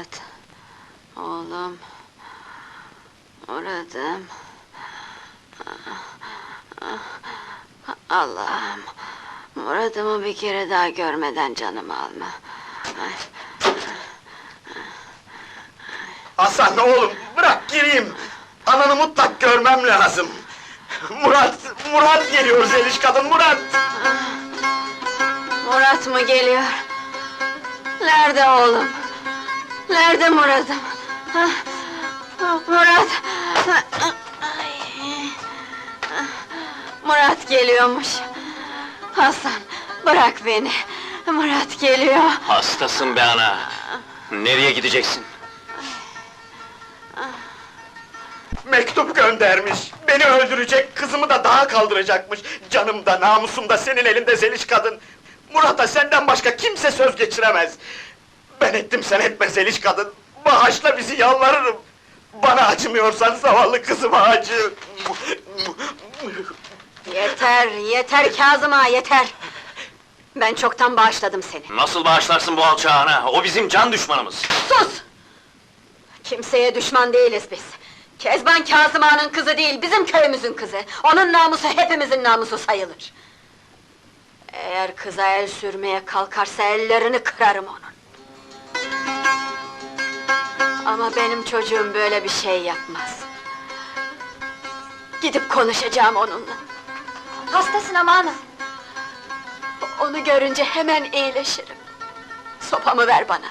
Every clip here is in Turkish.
Murat. Oğlum. Murat'ım. Allah'ım. Murat'ımı bir kere daha görmeden canımı alma. Hasan oğlum bırak gireyim. Ananı mutlak görmem lazım. Murat, Murat geliyor Zeliş kadın Murat. Murat mı geliyor? Nerede oğlum? Nerede Murat'ım? Ha? Murat! Ay. Murat geliyormuş. Hasan, bırak beni. Murat geliyor. Hastasın be ana! Nereye gideceksin? Mektup göndermiş. Beni öldürecek, kızımı da dağa kaldıracakmış. Canım da namusum da senin elinde Zeliş kadın. Murat'a senden başka kimse söz geçiremez. Ben ettim sen etme Zeliş kadın. Bağışla bizi yalvarırım. Bana acımıyorsan zavallı kızıma acı. Yeter, yeter Kazım ağa, yeter! Ben çoktan bağışladım seni. Nasıl bağışlarsın bu alçağı ana? O bizim can düşmanımız! Sus! Kimseye düşman değiliz biz. Kezban Kazım Ağa'nın kızı değil, bizim köyümüzün kızı. Onun namusu hepimizin namusu sayılır. Eğer kıza el sürmeye kalkarsa ellerini kırarım onun. Ama benim çocuğum böyle bir şey yapmaz. Gidip konuşacağım onunla. Hastasın ama ana. Onu görünce hemen iyileşirim. Sopamı ver bana.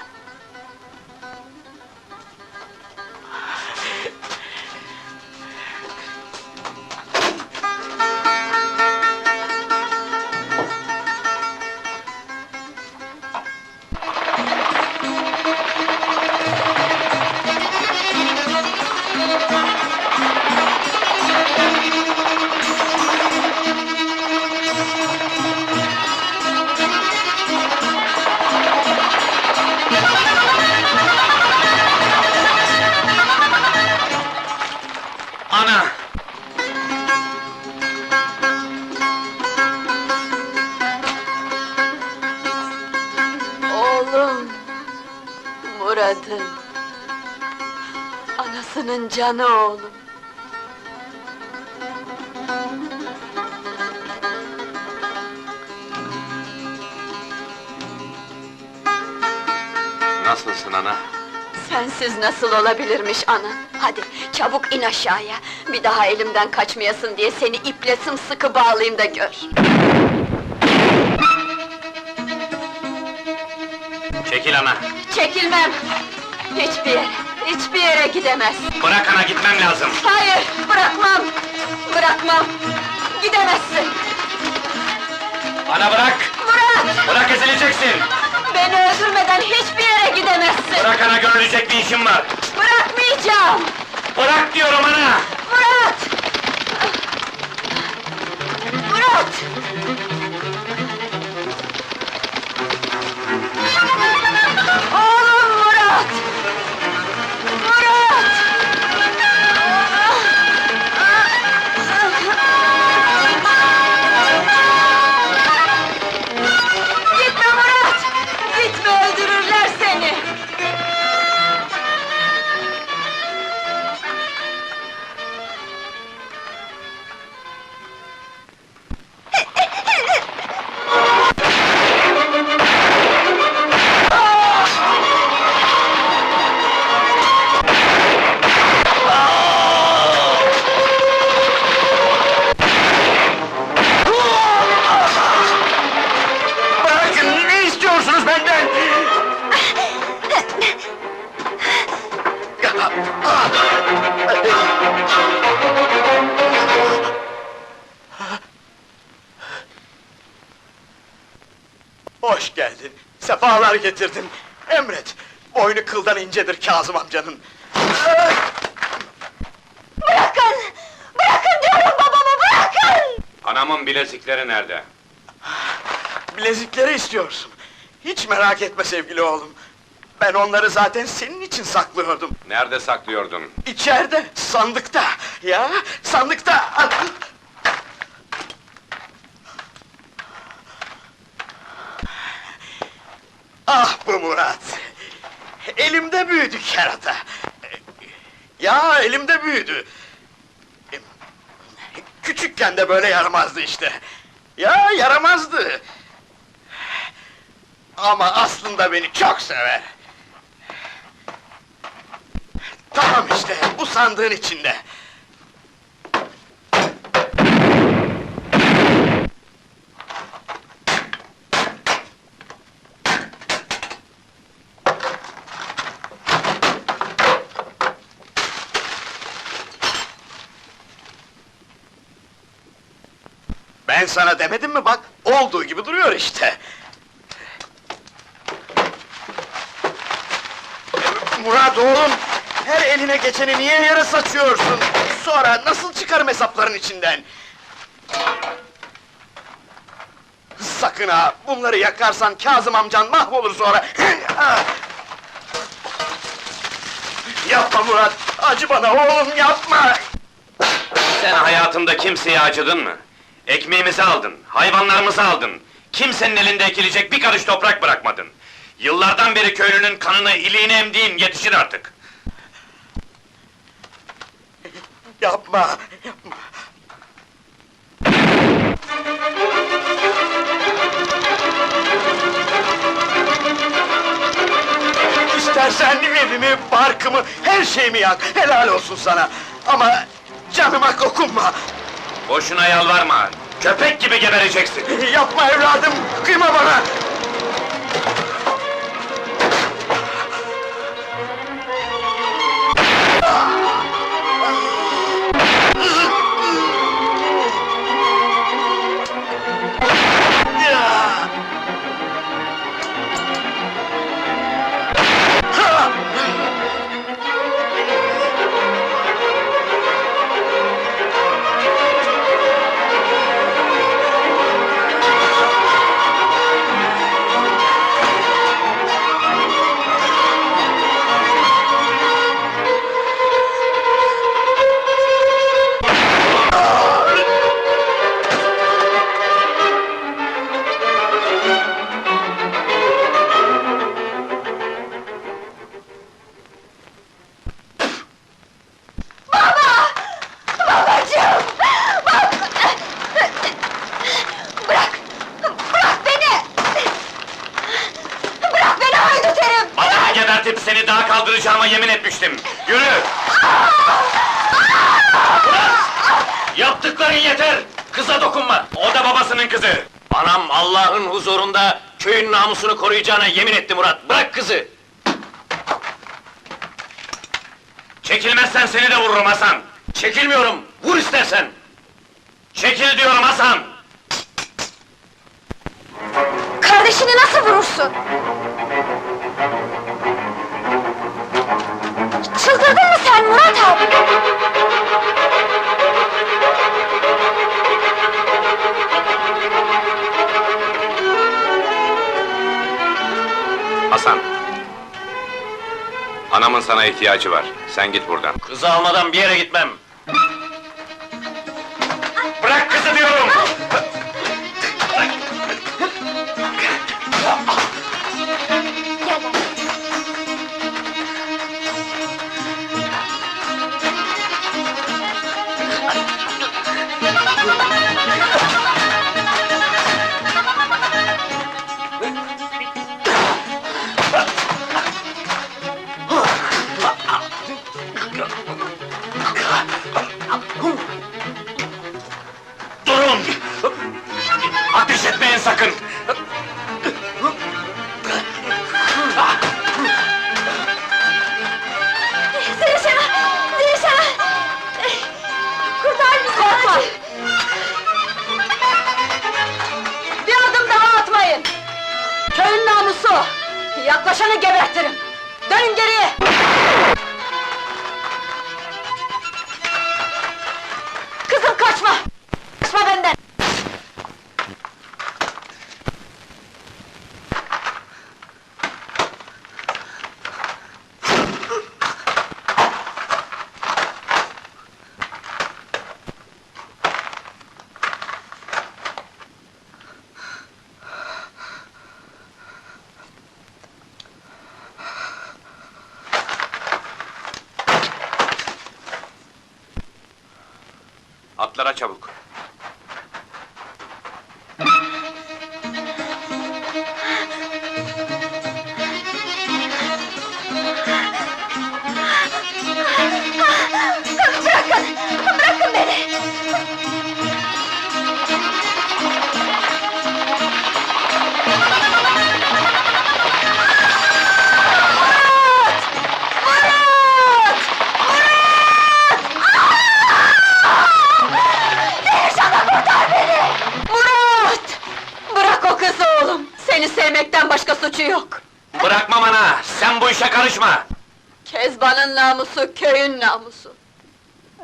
Canı oğlum. Nasılsın ana? Sensiz nasıl olabilirmiş ana? Hadi çabuk in aşağıya. Bir daha elimden kaçmayasın diye seni iple sımsıkı bağlayayım da gör. Çekil ana! Çekilmem. Hiçbir yere, hiçbir yere gidemez. Bırak ana gitmem lazım! Hayır, bırakmam. Bırakmam. Gidemezsin. Ana bırak! Murat! Bırak ezileceksin! Beni öldürmeden hiçbir yere gidemezsin. Bırak ana görülecek bir işim var! Bırakmayacağım. Bırak diyorum ana! Hoş geldin, sefalar getirdin. Emret, boynu kıldan incedir Kazım amcanın. Bırakın! Bırakın diyorum babamı, bırakın! Anamın bilezikleri nerede? Bilezikleri istiyorsun. Hiç merak etme sevgili oğlum. Ben onları zaten senin için saklıyordum. Nerede saklıyordun? İçeride, sandıkta. Ya, sandıkta. Ah bu Murat! Elimde büyüdü kerata. Ya elimde büyüdü. Küçükken de böyle yaramazdı işte. Ya yaramazdı. Ama aslında beni çok sever. Tamam işte, bu sandığın içinde. Sana demedim mi bak, olduğu gibi duruyor işte. Murat oğlum, her eline geçeni niye yere saçıyorsun? Sonra nasıl çıkarım hesapların içinden? Sakın ha, bunları yakarsan Kazım amcan mahvolur sonra. yapma Murat, acı bana oğlum yapma! Sen hayatında kimseye acıdın mı? Ekmeğimizi aldın, hayvanlarımızı aldın. Kimsenin elinde ekilecek bir karış toprak bırakmadın. Yıllardan beri köylünün kanını, iliğini emdiğin yetişir artık. Yapma, yapma! İstersen evimi, barkımı, her şeyimi yak, helal olsun sana! Ama canıma dokunma! Boşuna yalvarma, köpek gibi gebereceksin. Yapma evladım, kıyma bana! Yaptıkların yeter! Kıza dokunma! O da babasının kızı! Anam Allah'ın huzurunda köyün namusunu koruyacağına yemin etti Murat. Bırak kızı! Çekilmezsen seni de vururum Hasan! Çekilmiyorum, vur istersen! Çekil diyorum Hasan! Kardeşini nasıl vurursun? Sana ihtiyacı var. Sen git buradan. Kızı almadan bir yere gitmem. Sakın! Atlara çabuk. Karışma! Kezban'ın namusu köyün namusu.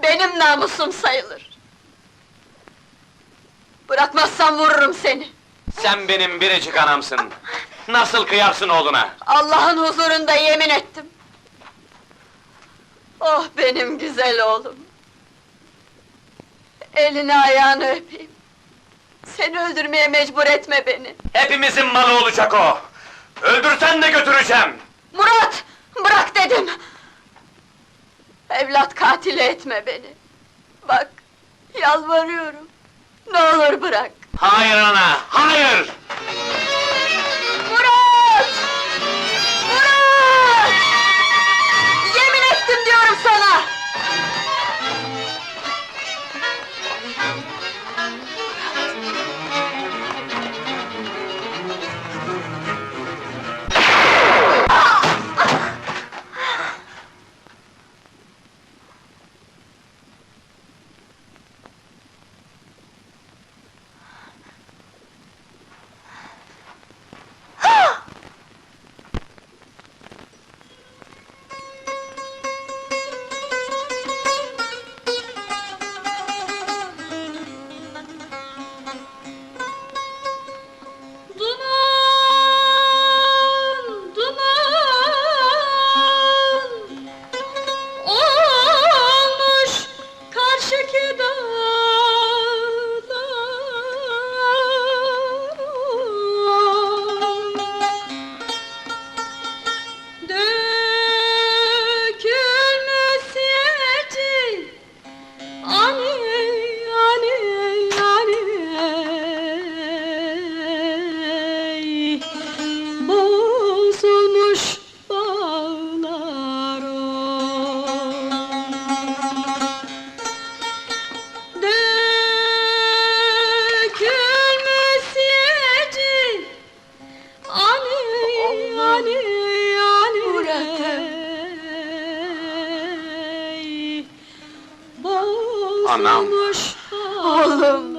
Benim namusum sayılır. Bırakmazsan vururum seni. Sen benim biricik anamsın. Nasıl kıyarsın oğluna? Allah'ın huzurunda yemin ettim. Oh benim güzel oğlum. Elini ayağını öpeyim. Seni öldürmeye mecbur etme beni. Hepimizin malı olacak o! Öldürsen de götüreceğim! Murat! Bırak dedim! Evlat katili etme beni. Bak, yalvarıyorum. Ne olur bırak. Hayır ana, hayır! Anam. Oğlum